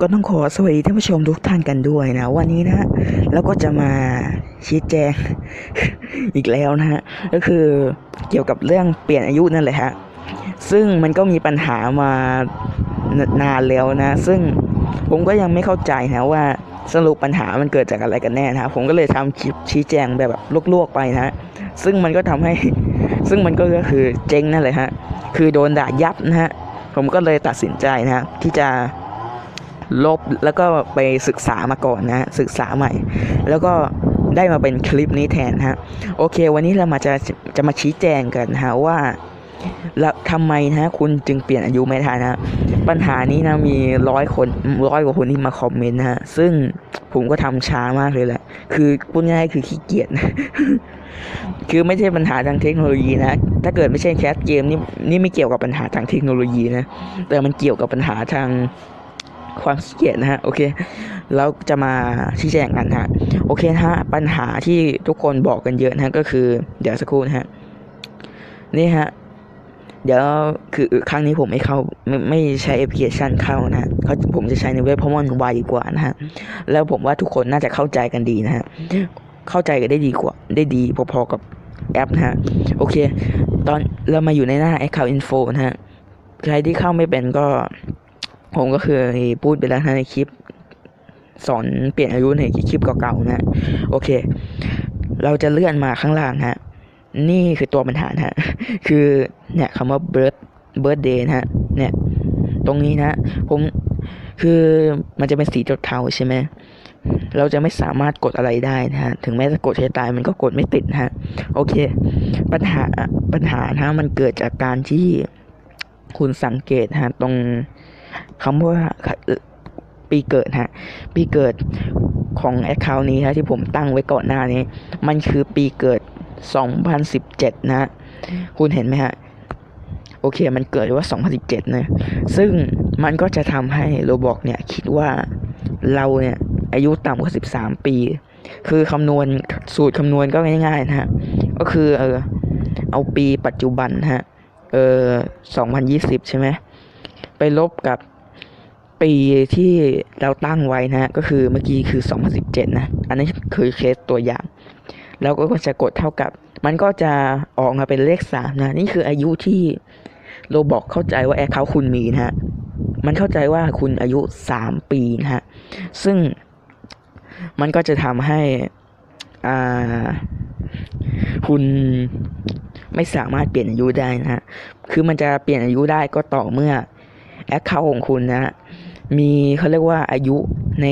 ก็ต้องขอสวัสดีท่านผู้ชมทุกท่านกันด้วยนะ วันนี้นะเราก็จะมาชี้แจง อีกแล้วนะฮะก็คือเกี่ยวกับเรื่องเปลี่ยนอายุนั่นแหละฮะซึ่งมันก็มีปัญหามานานแล้วนะ ซึ่งผมก็ยังไม่เข้าใจนะว่าสรุปปัญหามันเกิดจากอะไรกันแน่นะผมก็เลยทำคลิปชี้แจงแบบลวกๆไปนะซึ่งมันก็ทำให้ ซึ่งมันก็คือเจ๊งนั่นแหละฮะคือโดนด่ายับนะฮะผมก็เลยตัดสินใจนะที่จะ ลบแล้วก็ไปศึกษามาก่อนนะศึกษาใหม่ แล้วก็ได้มาเป็นคลิปนี้แทนฮะโอเค วันนี้เรามาจะจะมาชี้แจงกันฮะว่าแล้วทำไมนะคุณจึงเปลี่ยนอายุไม่ทันนะปัญหานี้นะมีร้อยคนร้อยกว่าคนที่มาคอมเมนต์นะฮะซึ่งผมก็ทำช้ามากเลยแหละ คือพูดง่ายคือขี้เกียจคือไม่ใช่ปัญหาทางเทคโนโลยีนะ ถ้าเกิดไม่ใช่แคสเกมนี่นี่ไม่เกี่ยวกับปัญหาทางเทคโนโลยีนะ แต่มันเกี่ยวกับปัญหาทาง ความขี้เกียจนะฮะโอเคแล้วจะมาชี้แจงกันฮะโอเคนะฮะปัญหาที่ทุกคนบอกกันเยอะนะฮะก็คือ เดี๋ยวสักครู่นะฮะนี่ฮะเดี๋ยวคือครั้งนี้ผมไม่เข้าไม่ไม่ใช้แอปพลิเคชันเข้านะเขาผมจะใช้ในเว็บเพราะมันไวกว่านะฮะแล้วผมว่าทุกคนน่าจะเข้าใจกันดีนะฮะเข้าใจกันได้ดีกว่า ได้ดีพอๆกับแอปนะฮะโอเค ตอนเรามาอยู่ในหน้า Account Info นะฮะใครที่เข้าไม่เป็นก็ ผมก็เคือพูดไปแล้วนะในคลิป สอนเปลี่ยนอายุในคลิปเก่าๆนะโอเค เราจะเลื่อนมาข้างล่างฮะ นี่คือตัวปัญหาฮะ คือเนี่ยคำว่า birth birthday นะฮะ เนี่ย ตรงนี้นะ ผมคือมันจะเป็นสีเทาๆใช่ไหมเราจะไม่สามารถกดอะไรได้นะฮะ ถึงแม้จะกดให้ตายมันก็กดไม่ติดนะฮะ โอเค ปัญหาปัญหานะมันเกิดจากการที่คุณสังเกตฮะตรง คำว่าปีเกิดฮะ ปีเกิดของแอคเคาท์นี้ฮะที่ผมตั้งไว้ก่อนหน้านี้ มันคือปีเกิด 2017นะฮะคุณเห็นไหมฮะ โอเคมันเกิดว่า 2017 นะ ซึ่งมันก็จะทำให้โรบอกเนี่ย คิดว่าเราเนี่ย อายุต่ำกว่า 13 ปี คือคำนวณสูตรคำนวณก็ง่ายๆนะฮะ ก็คือเออเอาปีปัจจุบันฮะ เออ2020 ใช่ไหม ไปลบกับ ปีที่เราตั้งไว้นะฮะก็คือเมื่อกี้คือ 2017 นะ อันนี้คือเคสตัวอย่าง แล้วก็จะกดเท่ากับ มันก็จะออกมาเป็นเลขสามนะ นี่คืออายุที่โรบอกเข้าใจว่าแอคเคาท์คุณมีนะฮะ มันเข้าใจว่าคุณอายุสามปีนะฮะ ซึ่งมันก็จะทำให้อ่าคุณไม่สามารถเปลี่ยนอายุได้นะฮะ คือมันจะเปลี่ยนอายุได้ก็ต่อเมื่อ แอคเคาท์ของคุณนะฮะมีเขาเรียกว่าอายุใน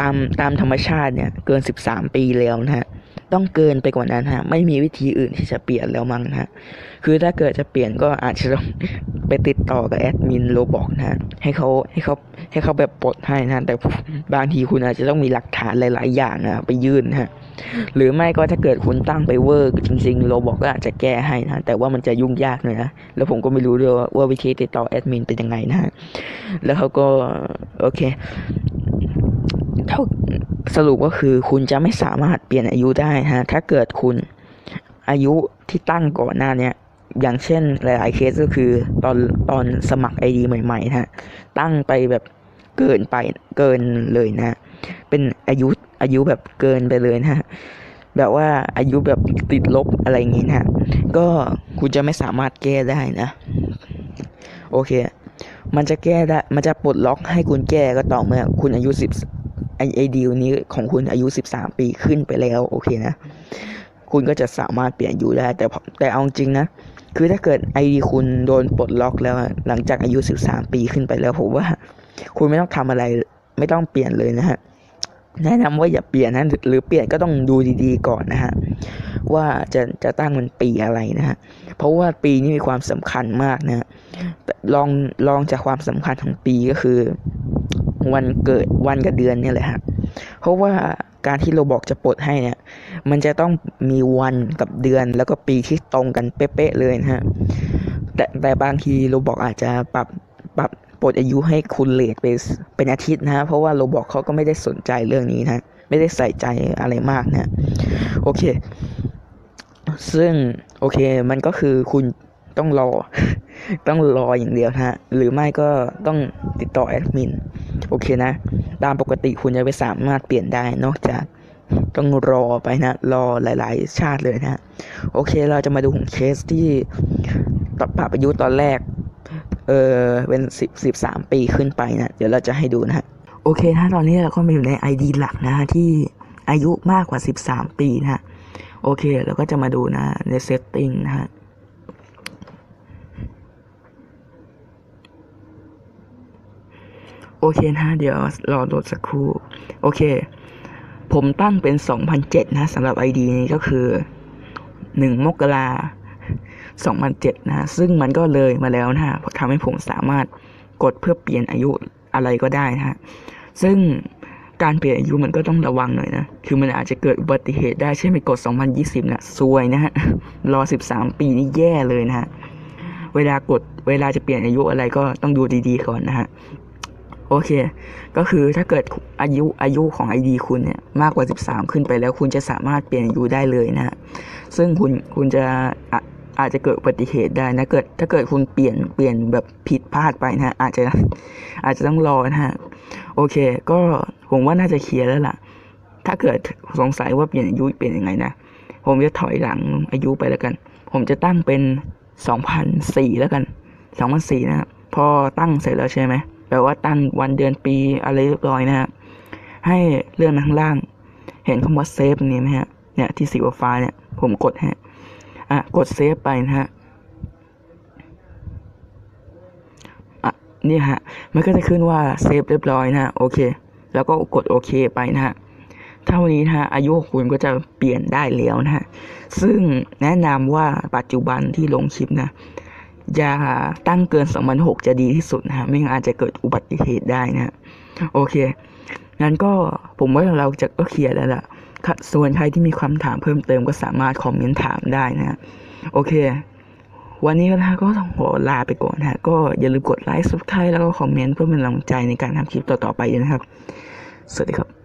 ตามตามธรรมชาติเนี่ยเกิน 13 ปีแล้วนะฮะ ต้องเกินไปกว่านั้นฮะ ไม่มีวิธีอื่นที่จะเปลี่ยนแล้วมั้งนะฮะ คือถ้าเกิดจะเปลี่ยนก็อาจจะต้องไปติดต่อกับแอดมินโรบอกนะ ให้เขาให้เขาให้เขาแบบปลดให้นะ แต่บางทีคุณอาจจะต้องมีหลักฐานหลาย ๆ อย่างนะไปยื่นนะฮะ หรือไม่ก็ถ้าเกิดคุณตั้งไปเวอร์จริงๆโรบอกก็อาจจะแก้ให้นะ แต่ว่ามันจะยุ่งยากหน่อยนะ แล้วผมก็ไม่รู้ด้วยว่าวิธีติดต่อแอดมินเป็นยังไงนะ แล้วเขาก็โอเค เท่าสรุปก็คือคุณจะไม่สามารถเปลี่ยนอายุได้ฮะถ้าเกิดคุณอายุที่ตั้งก่อนหน้าเนี้ยอย่างเช่นหลาย ๆ เคสก็คือตอนตอนสมัครไอดีใหม่ ๆ ฮะ ตั้งไปแบบเกินไปเกินเลยนะ เป็นอายุอายุแบบเกินไปเลยนะแบบว่าอายุแบบติดลบอะไรอย่างงี้นะฮะก็คุณจะไม่สามารถแก้ได้นะ โอเค มันจะแก้ได้ มันจะปลดล็อกให้คุณแก้ก็ต่อเมื่อคุณอายุสิบ ไอไอดีลนี้ของคุณอายุสิบสามปีขึ้นไปแล้วโอเคนะ คุณก็จะสามารถเปลี่ยนอายุได้ แต่แต่เอาจริงนะ คือถ้าเกิดไอดีคุณโดนปลดล็อกแล้วหลังจากอายุสิบสามปีขึ้นไปแล้วผมว่า คุณไม่ต้องทำอะไร ไม่ต้องเปลี่ยนเลยนะฮะแนะนำว่าอย่าเปลี่ยนนะหรือเปลี่ยนก็ต้องดูดีๆก่อนนะฮะว่าจะจะตั้งมันปีอะไรนะฮะเพราะว่าปีนี้มีความสำคัญมากนะลองลองจากความสำคัญของปีก็คือ วันเกิดวันกับเดือนเนี่ยแหละฮะเพราะว่าการที่เราบอกจะปลดให้เนี่ย มันจะต้องมีวันกับเดือนแล้วก็ปีที่ตรงกันเป๊ะๆเลยนะฮะแต่แต่บางทีเราบอกอาจจะปรับปรับปลดอายุให้คุณเลทไปเป็นอาทิตย์นะฮะเพราะว่าเราบอกเขาก็ไม่ได้สนใจเรื่องนี้นะไม่ได้ใส่ใจอะไรมากนะโอเค ซึ่งโอเคมันก็คือคุณต้องรอ ต้องรออย่างเดียวนะฮะ หรือไม่ก็ต้องติดต่อแอดมิน โอเคนะ ตามปกติคุณจะไปสามารถเปลี่ยนได้นอกจากต้องรอไปนะ รอหลาย ๆ ชาติเลยนะ โอเคเราจะมาดูของเคสที่ตปรับอายุตอนแรก เออเป็นสิบสิบสามปีขึ้นไปนะ เดี๋ยวเราจะให้ดูนะโอเคนะตอนนี้เราก็มาอยู่ใน ID หลักนะฮะที่อายุมากกว่า 13 ปีนะโอเคเราก็จะมาดูนะใน setting นะฮะ โอเคนะเดี๋ยวรอโหลดสักครู่ โอเค ผมตั้งเป็น 2007 นะสำหรับ ID นี้ก็คือ 1 มกรา2007 นะ ซึ่งมันก็เลยมาแล้วนะฮะทำให้ผมสามารถกดเพื่อเปลี่ยนอายุอะไรก็ได้นะฮะ ซึ่งการเปลี่ยนอายุมันก็ต้องระวังหน่อยนะ คือมันอาจจะเกิดอุบัติเหตุได้เช่นไปกด 2020นะซวยนะฮะ รอ 13 ปีนี่แย่เลยนะฮะ เวลากด เวลาจะเปลี่ยนอายุอะไรก็ต้องดูดีๆก่อนนะฮะ โอเค ก็คือถ้าเกิดอายุอายุของ ID คุณเนี่ยมากกว่า 13 ขึ้นไปแล้ว คุณจะสามารถเปลี่ยนอายุได้เลยนะฮะซึ่งคุณคุณจะอะอาจจะเกิดอุบัติเหตุได้นะเกิดถ้าเกิดคุณเปลี่ยนเปลี่ยนแบบผิดพลาดไปนะฮะอาจจะอาจจะต้องรอนะฮะโอเค ก็ผมว่าน่าจะเคลียร์แล้วล่ะ ถ้าเกิดสงสัยว่าเปลี่ยนอายุเปลี่ยนยังไงนะผมจะถอยหลังอายุไปแล้วกัน ผมจะตั้งเป็น2004แล้วกัน2004นะครับพอตั้งเสร็จแล้วใช่ไหม แปลว่าตั้งวันเดือนปีอะไรเรียบร้อยนะฮะให้เลื่อนมาข้างล่าง เห็นคำว่าเซฟนี้ไหมฮะเนี่ยที่สีฟ้าเนี่ยผมกดฮะอะกดเซฟไปนะฮะอะนี่ฮะ มันก็จะขึ้นว่าเซฟเรียบร้อยนะฮะ โอเค แล้วก็กดโอเคไปนะฮะ เท่านี้นะฮะ อายุของคุณก็จะเปลี่ยนได้แล้วนะฮะ ซึ่งแนะนำว่าปัจจุบันที่ลงคลิปนะ อย่าตั้งเกิน 2006 จะดีที่สุดนะฮะไม่งั้นอาจจะเกิดอุบัติเหตุได้นะฮะโอเคงั้นก็ผมว่าเราจะก็เคลียร์แล้วล่ะส่วนใครที่มีคำถามเพิ่มเติมก็สามารถคอมเมนต์ถามได้นะฮะโอเค วันนี้นะก็ต้องขอลาไปก่อนนะฮะก็อย่าลืมกดไลค์ subscribe แล้วก็คอมเมนต์เพื่อเป็นกำลังใจในการทำคลิปต่อๆไปนะครับ สวัสดีครับ